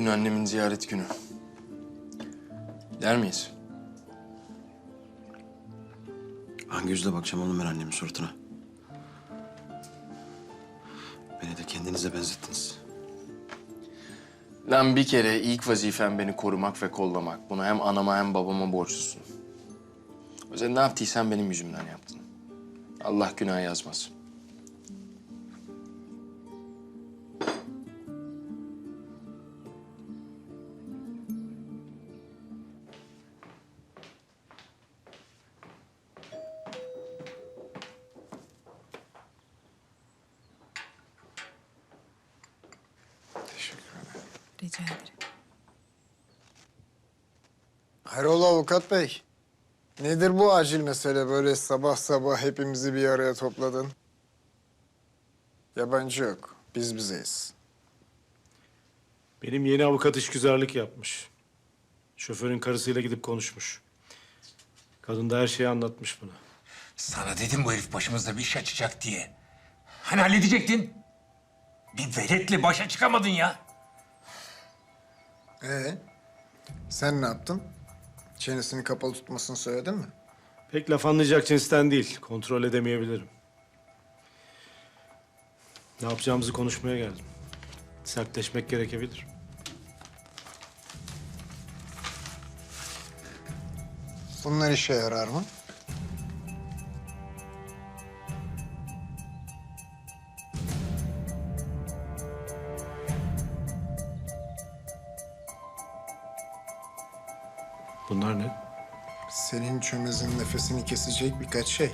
Bugün annemin ziyaret günü. Der miyiz? Hangi yüzle bakacağım oğlum ben annemin suratına? Beni de kendinize benzettiniz. Lan bir kere ilk vazifen beni korumak ve kollamak. Bunu hem anama hem babama borçlusun. O yüzden ne yaptıysan benim yüzümden yaptın. Allah günah yazmaz. Rica ederim. Hayrola avukat bey? Nedir bu acil mesele böyle sabah sabah hepimizi bir araya topladın? Yabancı yok. Biz bizeyiz. Benim yeni avukat işgüzarlık yapmış. Şoförün karısıyla gidip konuşmuş. Kadın da her şeyi anlatmış buna. Sana dedim bu herif başımızda bir iş açacak diye. Hani halledecektin? Bir veletle başa çıkamadın ya. Ee, sen ne yaptın? Çenesini kapalı tutmasını söyledin mi? Pek laf anlayacak cinsten değil. Kontrol edemeyebilirim. Ne yapacağımızı konuşmaya geldim. Sertleşmek gerekebilir. Bunlar işe yarar mı? Bunlar ne? Senin çömezin nefesini kesecek birkaç şey.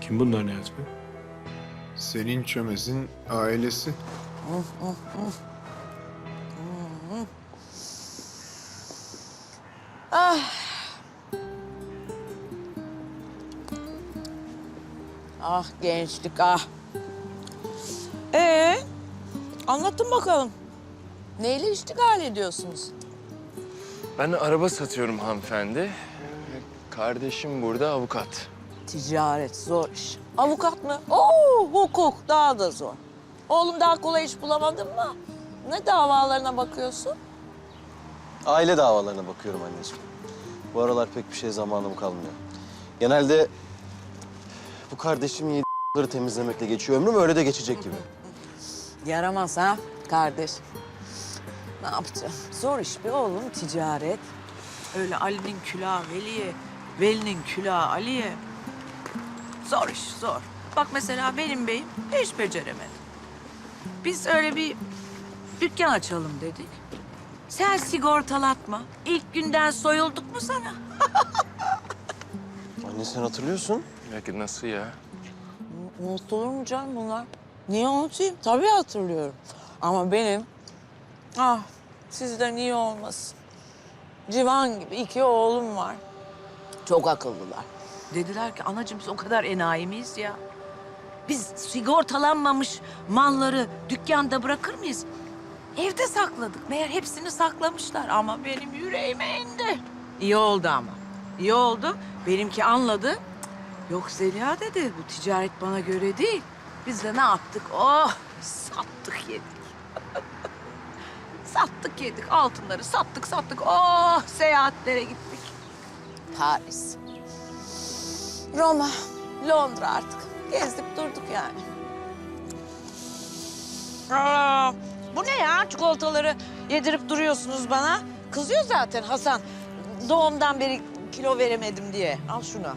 Kim bunlar Nihat Bey? Senin çömezin ailesi. Ah gençlik ah. Ee, anlatın bakalım. Neyle iştigal ediyorsunuz? Ben araba satıyorum hanımefendi. Kardeşim burada avukat. Ticaret zor iş. Avukat mı? Oo, hukuk daha da zor. Oğlum daha kolay iş bulamadın mı? Ne davalarına bakıyorsun? Aile davalarına bakıyorum anneciğim. Bu aralar pek bir şey zamanım kalmıyor. Genelde bu kardeşim yedi temizlemekle geçiyor ömrüm öyle de geçecek gibi. Yaramaz ha kardeş. Ne yapacağım? Zor iş bir oğlum ticaret. Öyle Ali'nin külahı Veli'ye, Veli'nin külahı Ali'ye. Zor iş zor. Bak mesela benim beyim hiç beceremedi. Biz öyle bir dükkan açalım dedik. Sen sigortalatma. İlk günden soyulduk mu sana? Anne sen hatırlıyorsun. Peki nasıl ya? Unutulur mu canım bunlar? Niye unutayım? Tabii hatırlıyorum. Ama benim, ah sizden iyi olmasın. Civan gibi iki oğlum var. Çok akıllılar. Dediler ki anacığım biz o kadar enayi miyiz ya? Biz sigortalanmamış malları dükkanda bırakır mıyız? Evde sakladık. Meğer hepsini saklamışlar ama benim yüreğime indi. İyi oldu ama. İyi oldu. Benimki anladı. Yok Zeliha dedi bu ticaret bana göre değil. Biz de ne yaptık? Oh sattık yedik. Sattık yedik altınları sattık sattık. Oh seyahatlere gittik. Paris. Roma, Londra artık. Gezdik durduk yani. Aa, bu ne ya çikolataları yedirip duruyorsunuz bana? Kızıyor zaten Hasan. Doğumdan beri kilo veremedim diye. Al şunu.